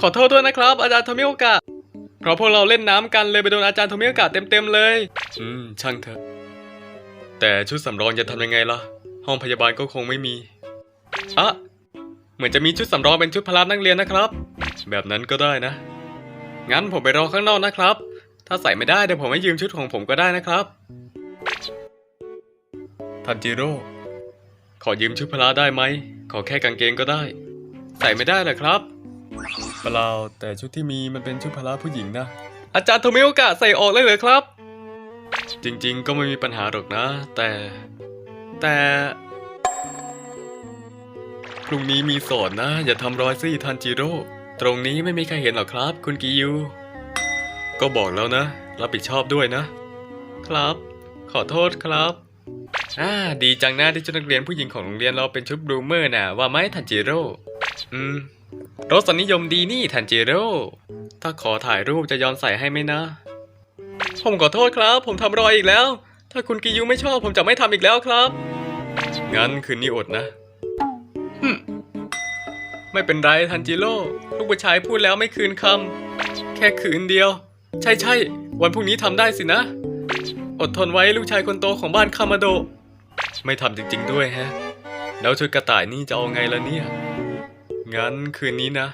ขอโทษด้วยนะครับ อาจารย์โทมิโอกะ เพราะพวกเราเล่นน้ำกันเลยไปโดนอาจารย์โทมิโอกะเต็มๆเลย อืม ช่างเถอะ แต่ชุดสำรองจะทำยังไงล่ะ ห้องพยาบาลก็คงไม่มีอะเหมือนจะมีชุดสำรองเป็นชุดพละนักเรียนนะครับ แบบนั้นก็ได้นะ งั้นผมไปรอข้างนอกนะครับ ถ้าใส่ไม่ได้เดี๋ยวผมให้ยืมชุดของผมก็ได้นะครับ ทันจิโร่ ขอยืมชุดพละได้ไหม ขอแค่กางเกงก็ได้ ใส่ไม่ได้เหรอครับ เปล่าแต่ชุดที่มีมันเป็นชุดพละผู้หญิงนะ อาจารย์โทมิโอกะใส่ออกเลยเหรอครับ จริงๆ ก็ไม่มีปัญหาหรอกนะ แต่ แต่ พรุ่งนี้มีสอนนะ อย่าทำรอยซี่ทันจิโร่ ตรงนี้ไม่มีใครเห็นหรอกครับ คุณกิยูก็บอกแล้วนะ รับผิดชอบด้วยนะ ครับ ขอโทษครับอ่าดีจังนะที่ชุดนักเรียนผู้หญิงของโรงเรียนเราเป็นชุดบลูเมอร์นะว่าไหมทันจิโร่ อืม รสนิยมดีนี่ทันจิโร่ ถ้าขอถ่ายรูปจะยอมใส่ให้ไหมนะ ผมขอโทษครับ ผมทำรอยอีกแล้ว ถ้าคุณกิยูไม่ชอบผมจะไม่ทำอีกแล้วครับ งั้นคืนนี้อดนะหึไม่เป็นไรทันจิโร่ ลูกผู้ชายพูดแล้วไม่คืนคำ แค่คืนเดียว ใช่ใช่ วันพรุ่งนี้ทำได้สินะ อดทนไว้ลูกชายคนโตของบ้านคามาโด ไม่ทำจริง ๆ ด้วยแฮะ แล้วชุดกระต่ายนี่จะเอาไงล่ะเนี่ย งั้นคืนนี้นะ